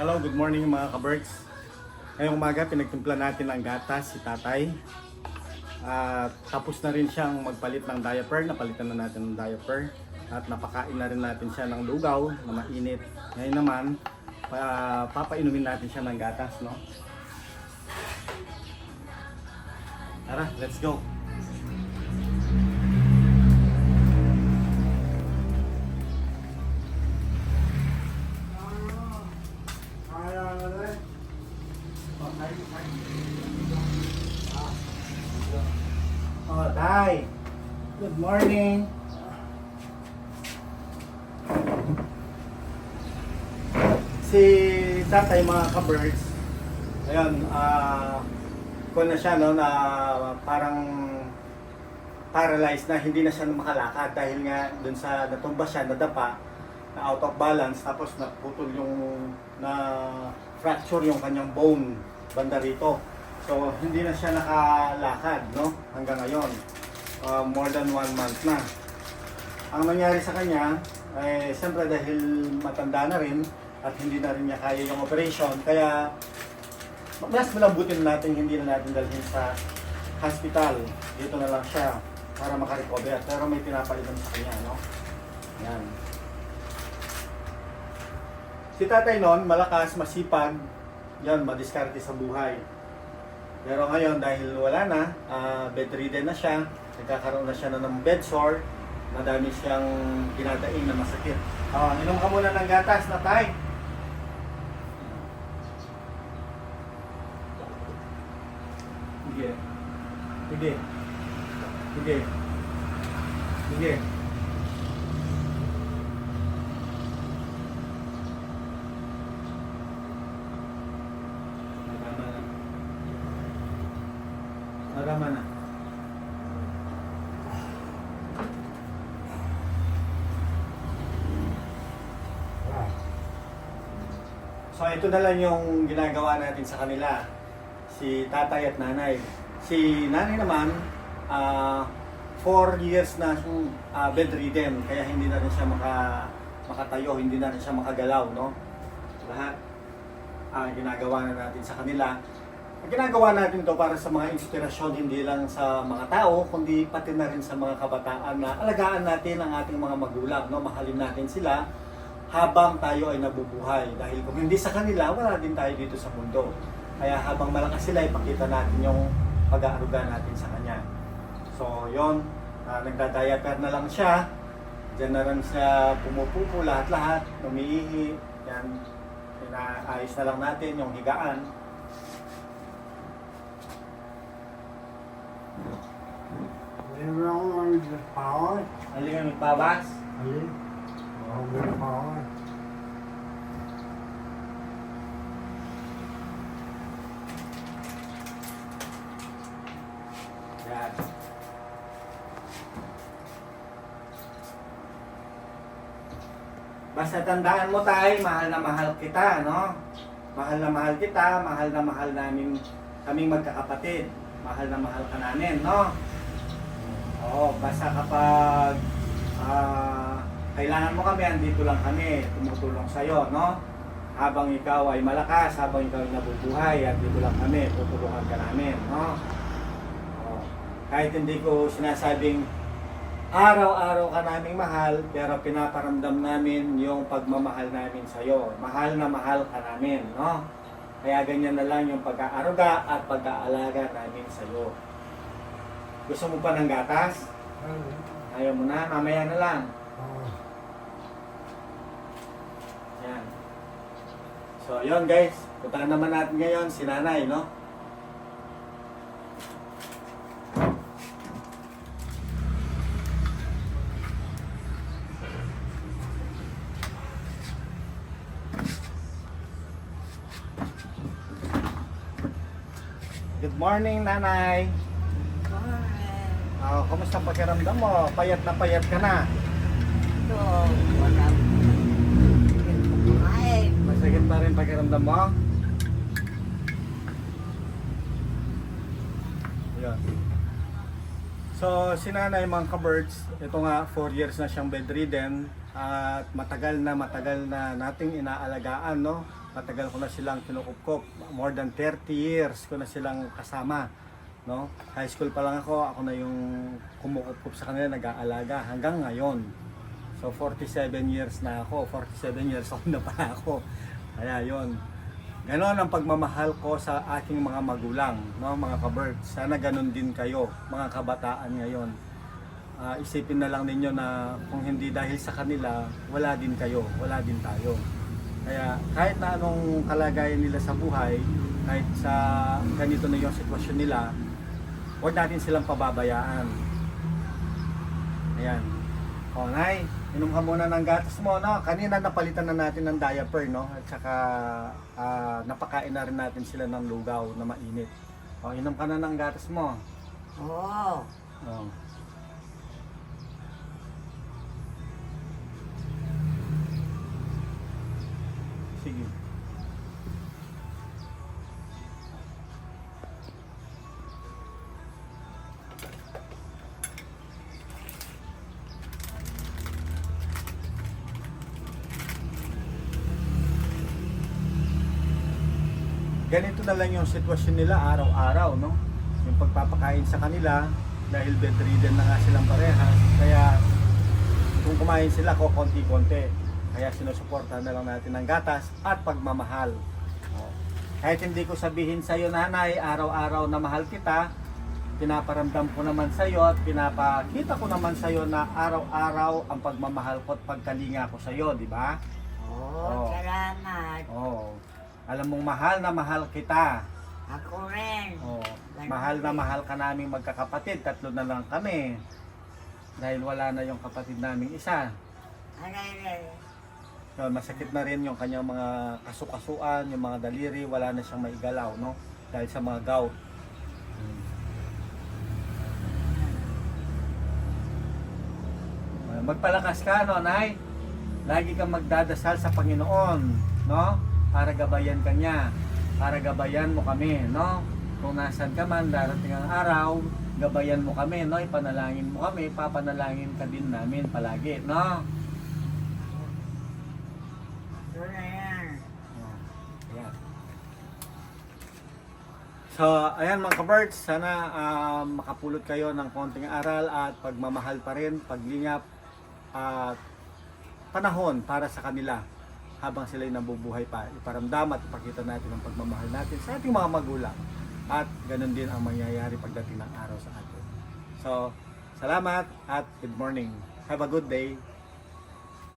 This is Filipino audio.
hello, good morning mga ka-birds. Ngayong umaga, pinagtimpla natin ang gatas si tatay. At tapos na rin siyang magpalit ng diaper, napalitan na natin ng diaper. At napakain na rin natin siya ng lugaw na mainit. Ngayon naman, pa, papainumin natin siya ng gatas, no? Tara, let's go! Oh, Tay. Good morning. Si tatay mga ka-birds, ayun, ah, kung na siya, no, na parang paralyzed na hindi na siya makalakad dahil nga dun sa natumba siya, nadapa, na out of balance, tapos naputol yung, na fracture yung kanyang bone banda rito. So, hindi na siya nakalakad, no? Hanggang ngayon. Uh, more than one month na. Ang nangyari sa kanya, eh, siyempre dahil matanda na rin at hindi na rin niya kaya yung operation, kaya mas malambutin natin, hindi na natin dalhin sa hospital. Dito na lang siya para makarecover. Pero may pinapalitan sa kanya, no? Yan. Si tatay noon, malakas, masipag, yan, madiskarte sa buhay. Pero ngayon, dahil wala na, ah, bedridden na siya, nagkakaroon na siya na ng bed sore, madami siyang dinadaing na masakit. Oh, inom ka muna ng gatas na tay. Sige. Sige. Sige. Sige. Tama na. Tama na. So ito na lang yung ginagawa natin sa kanila. Si tatay at nanay. Si nanay naman, ah 4 years na siyang ah, bedridden, kaya hindi na rin siya maka, makatayo, hindi na rin siya makagalaw, no? Lahat ah ginagawa na natin sa kanila. Ang ginagawa natin to para sa mga inspirasyon, hindi lang sa mga tao, kundi pati na rin sa mga kabataan na alagaan natin ang ating mga magulang, no? Mahalin natin sila habang tayo ay nabubuhay. Dahil kung hindi sa kanila, wala din tayo dito sa mundo. Kaya habang malakas sila, ipakita natin yung pag-aaruga natin sa kanya. So, yon uh, nagdadiaper na lang siya. Diyan na rin siya pumupupo lahat-lahat, umiihi. Yan, inaayos na lang natin yung higaan. Meron ako ng power. Halika may pabas. Alin? Ako may power. Yan. Basta tandaan mo tayo, mahal na mahal kita, no? Mahal na mahal kita, mahal na mahal namin kaming magkakapatid. Mahal na mahal ka namin, no? Oo, basta kapag ah, kailangan mo kami, andito lang kami, tumutulong sa'yo, no? Habang ikaw ay malakas, habang ikaw ay nabubuhay, andito lang kami, tutulungan ka namin, no? Oo. Kahit hindi ko sinasabing araw-araw ka naming mahal, pero pinaparamdam namin yung pagmamahal namin sa'yo. Mahal na mahal ka namin, no? Kaya ganyan na lang yung pag-aaruga at pag-aalaga namin sa'yo. Gusto mo pa ng gatas? Ayaw mo na, mamaya na lang. Yan. So, yon guys. Puntahan naman natin ngayon si nanay, no? Good morning, nanay. Oh, kumusta ang pakiramdam mo? Payat na payat ka na. Ito, wala. Kumain. Masakit pa rin pakiramdam mo? Yan. So, si nanay mga ka-birds, ito nga 4 years na siyang bedridden at matagal na matagal na nating inaalagaan, no? Matagal ko na silang kinukupkop. More than 30 years ko na silang kasama. No? High school pa lang ako, ako na yung kumukupkop sa kanila, nag-aalaga hanggang ngayon. So 47 years na ako, 47 years old na pala ako. Kaya yon. Ganon ang pagmamahal ko sa aking mga magulang, no, mga kabird. Sana ganon din kayo, mga kabataan ngayon. Ah, isipin na lang ninyo na kung hindi dahil sa kanila, wala din kayo, wala din tayo. Kaya kahit na anong kalagayan nila sa buhay, kahit sa ganito na yung sitwasyon nila, huwag natin silang pababayaan. Ayan. O, Nay, inom ka muna ng gatas mo, no? Kanina napalitan na natin ng diaper, no? At saka ah, napakain na rin natin sila ng lugaw na mainit. O, inom ka na ng gatas mo. Oo. O. Sige. ganito na lang yung sitwasyon nila araw-araw, no? Yung pagpapakain sa kanila, dahil bedridden na nga silang parehas, kaya kung kumain sila ko konti-konti. Kaya sinusuportahan na lang natin ng gatas at pagmamahal. Oh. Kahit hindi ko sabihin sa iyo, nanay, araw-araw na mahal kita, pinaparamdam ko naman sa iyo at pinapakita ko naman sa iyo na araw-araw ang pagmamahal ko at pagkalinga ko sa iyo, di ba? Oo. Oo, salamat. Oh. Alam mong mahal na mahal kita. Ako rin. Oh, mahal na mahal ka naming magkakapatid, tatlo na lang kami. Dahil wala na yung kapatid naming isa. Aray, aray. So, masakit na rin yung kanyang mga kasukasuan, yung mga daliri, wala na siyang maigalaw, no? Dahil sa mga gout. Ah, Magpalakas ka, no, Nay? Lagi kang magdadasal sa Panginoon, no? Para gabayan ka niya. Para gabayan mo kami, no? Kung nasan ka man, darating ang araw, gabayan mo kami, no? Ipanalangin mo kami, papanalangin ka din namin palagi, no? Ayan. So, ayan mga kabirds, sana ah, makapulot kayo ng konting aral at pagmamahal pa rin, paglingap at panahon para sa kanila habang sila'y nabubuhay pa. Iparamdam at ipakita natin ang pagmamahal natin sa ating mga magulang. At ganun din ang mangyayari pagdating ng araw sa atin. So, salamat at good morning. Have a good day.